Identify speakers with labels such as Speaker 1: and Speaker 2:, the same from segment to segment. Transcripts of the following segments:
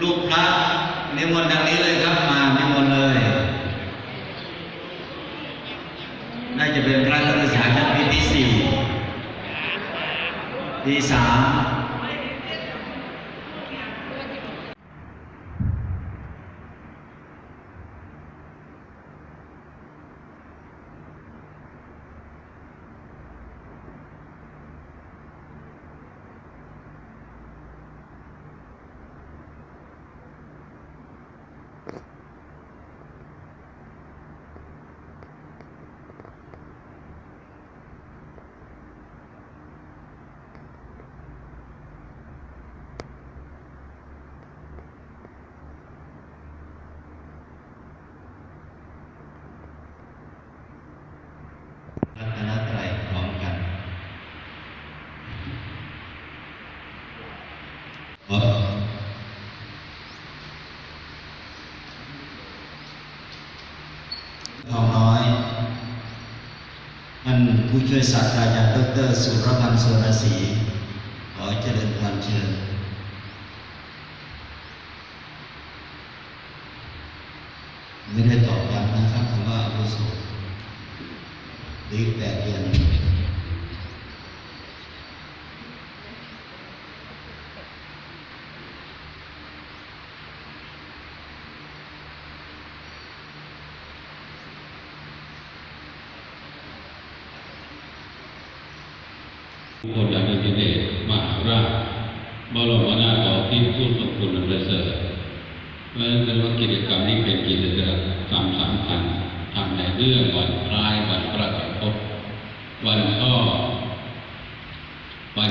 Speaker 1: รูปพระนิมนต์ดังนี้เลยครับมานิมนต์เลย น่าจะเป็นพระนักศึกษาชั้นปีที่สี่ปีสาม รัตนตรัยพร้อมกันขอทองน้อย ท่าน ผู้ช่วยศาสตราจารย์ดรสุรพันธ์สุรศรีขอเจริญพรเชิญไม่ได้ตอบย้ำนะครับคำว่าอาวุโสหรือแปดเดือน โ
Speaker 2: คดามิเดชมหาราชบรมนาถบพิตรผู้ทรงคุณอันประเสริฐเพราะฉะนั้นเป็นว่ากิจกรรมนี้เป็นกิจกรรมสำคัญทำในเรื่องวันคล้ายวันประกาศพบวันพ่อวัน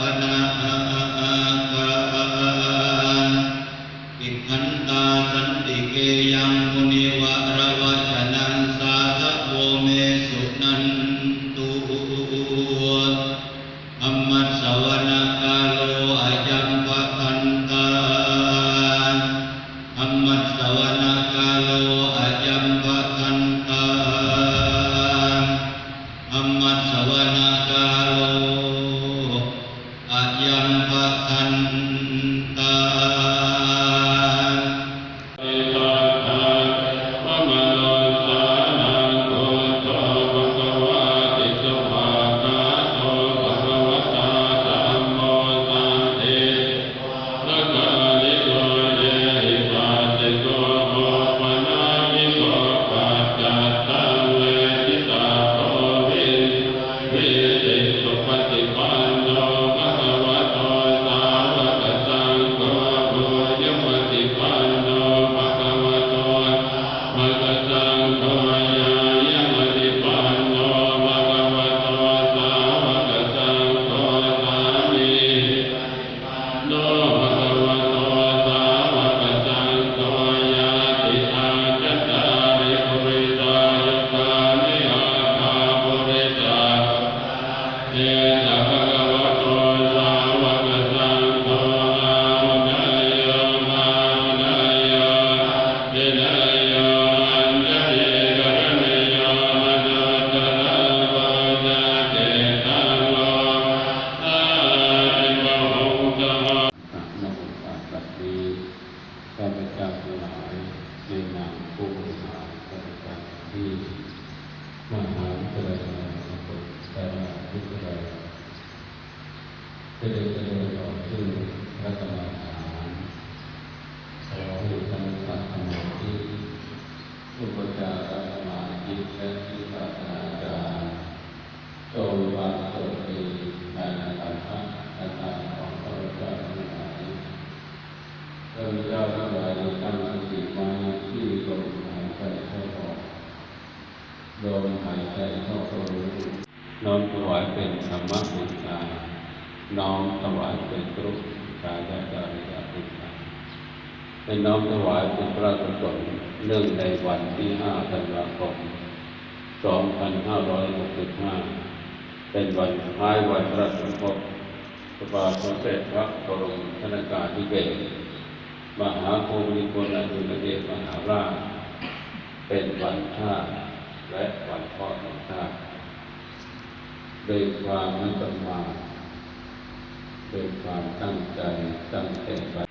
Speaker 1: อัมมัสส
Speaker 2: เจ้าทั้งหลายในนามผู้บริหารข้าพเจ้าที่มหาวิทยาลัยมหาสตร์สารวิทยาลัยเจริญเจริญต่อซึ่งรัตนาฐาน วายเป็นธรรมบูชาน้อมถวายเป็นกรุกายจาริยบูชาเป็นน้อมถวายเป็นพระกุศลเนื่องในวันที่5ธันวาคม2565เป็นวันคล้ายวันพระสมภพพระบาทสมเด็จพระบรมชนกาธิเบศรมหาภูมิพลอดุลยเดชมหาราชเป็นวันชาติและวันพ่อแห่งชาติ โดยความไม่ประมาทโดยความตั้งใจตั้งแต่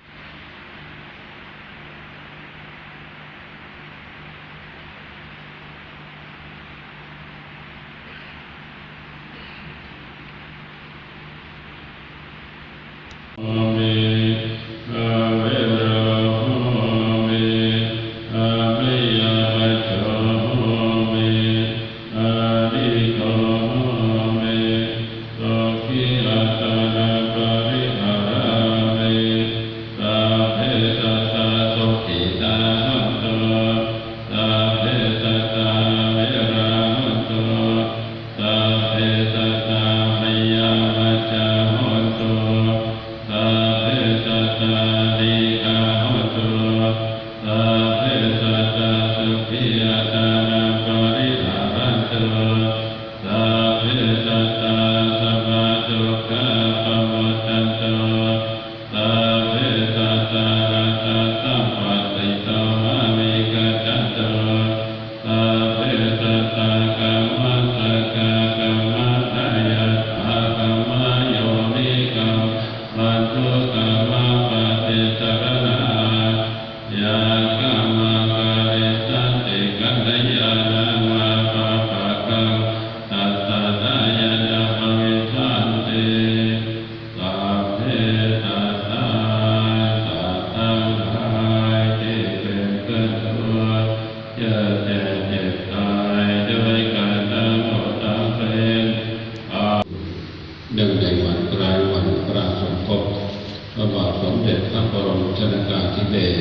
Speaker 2: เบศร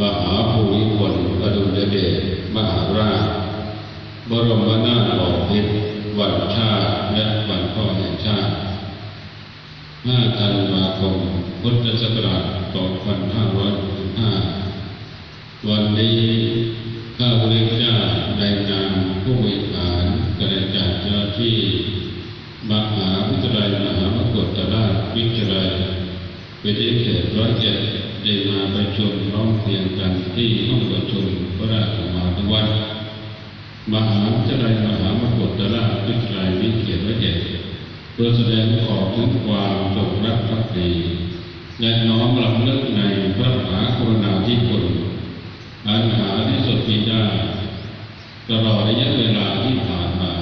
Speaker 2: มหาภูมิพลอดุลยเดชมหาราช บรมนาถบพิตรวันชาติและวันพ่อแห่งชาติ5ธันวาคมพุทธศักราช2565วันนี้ข้าพเจ้าในนามผู้บริหารกระจายเจ้าที่ มหาวิทยาลัยมหามกุฏราชวิทยาลัยวิทยาเขตร้อยเอ็ด ได้มาประชุมร้องเพียนกันที่ห้องประชุมพระราชมาตวันมหาจารย์มหามกุฏราชวิทยาลัยนิเรตวิเดชเพื่อแสดงขอกถึงความจงรักภักดีและน้อมลำลึกในพระมหากรุณาธิคุณอันหาที่สุดมิได้ตลอดระยะเวลาที่ผ่านมา